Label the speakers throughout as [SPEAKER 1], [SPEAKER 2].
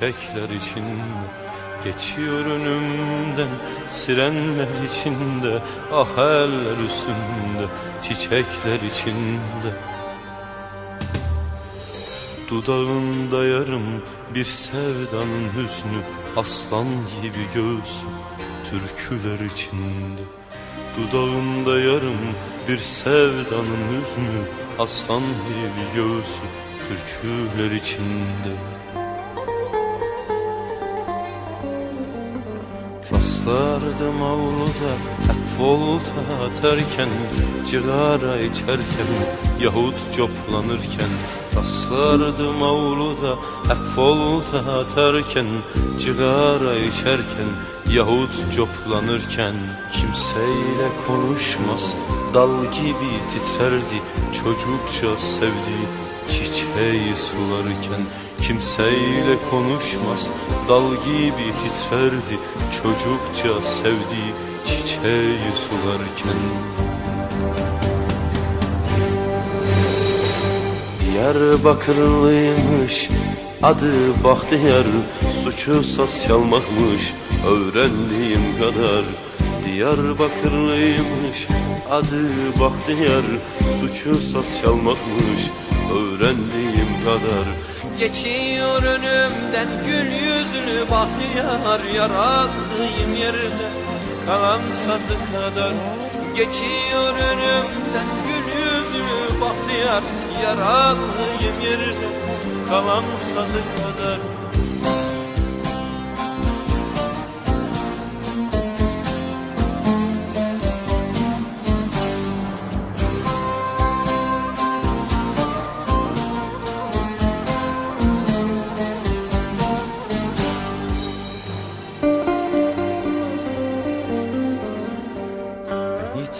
[SPEAKER 1] Bekler içinde geçiyor önümden Sirenler içinde ah eller üstünde Çiçekler içinde. Dudağında yarım bir sevdanın hüznü Aslan gibi göğsü türküler içinde Dudağında yarım bir sevdanın hüznü Aslan gibi göğsü türküler içinde. Rastlardım avluda hep volta atarken Cigara içerken yahut coplanırken Rastlardım avluda hep atarken Cigara içerken yahut coplanırken. Kimseyle konuşmaz dal gibi titrerdi. Çocukça sevdiği çiçeği sularken. Kimseyle konuşmaz dal gibi titrerdi. Çocukça sevdiği çiçeği sularken Diyarbakırlıymış adı Bahtiyar. Suçu saz çalmakmış öğrendiğim kadar. Diyarbakırlıymış adı Bahtiyar. Suçu saz çalmakmış öğrendiğim kadar.
[SPEAKER 2] Geçiyor önümden gül yüzlü bahtiyar. Yaralıyım yerde kalan sazı kadar. Geçiyor önümden gül yüzlü bahtiyar Yaralıyım yerde kalan sazı kadar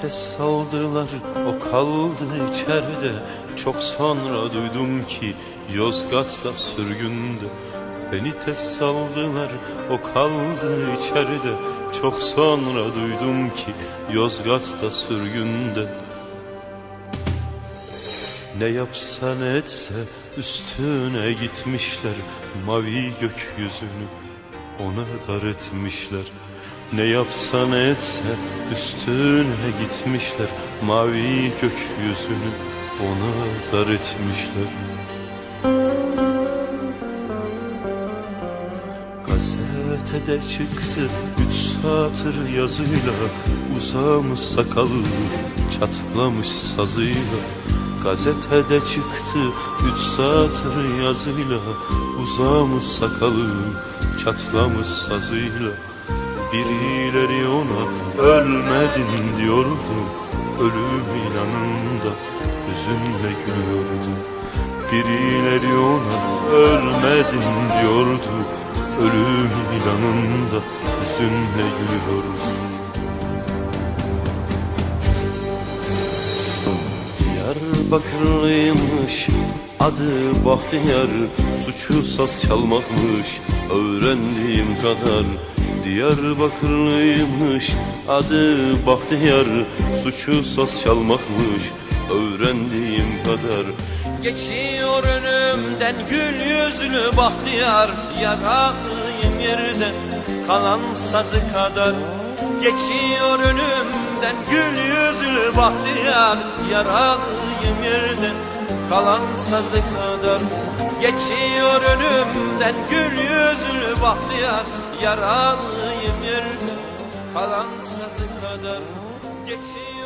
[SPEAKER 1] Tez saldılar. O kaldı içeride. Çok sonra duydum ki Yozgat'ta sürgünde Beni tez saldılar. O kaldı içeride. Çok sonra duydum ki Yozgat'ta sürgünde Ne yapsa ne etse üstüne gitmişler. Mavi gökyüzünü ona dar etmişler Ne yapsa ne etse üstüne gitmişler Mavi gökyüzünü ona dar etmişler. Gazetede çıktı üç satır yazıyla Uzamış sakalı çatlamış sazıyla. Gazetede çıktı üç satır yazıyla Uzamış sakalı çatlamış sazıyla Birileri ona ölmedin diyordu. Ölüm ilanında hüzünle gülüyordu. Birileri ona ölmedin diyordu. Ölüm ilanında hüzünle gülüyordu. Diyarbakırlıymış adı Bahtiyar Suçu saz çalmakmış. Öğrendiğim kadar Diyarbakırlıymış adı Bahtiyar Suçu saz çalmakmış öğrendiğim kadar.
[SPEAKER 2] Geçiyor önümden gül yüzlü bahtiyar Yaralıyım yerden kalan sazı kadar. Geçiyor önümden gül yüzlü bahtiyar Yaralıyım yerden kalan sazı kadar. Geçiyor önümden gül yüzlü bahtiyar Yaralıyım yerden kalan sazı kadar. Geçiyor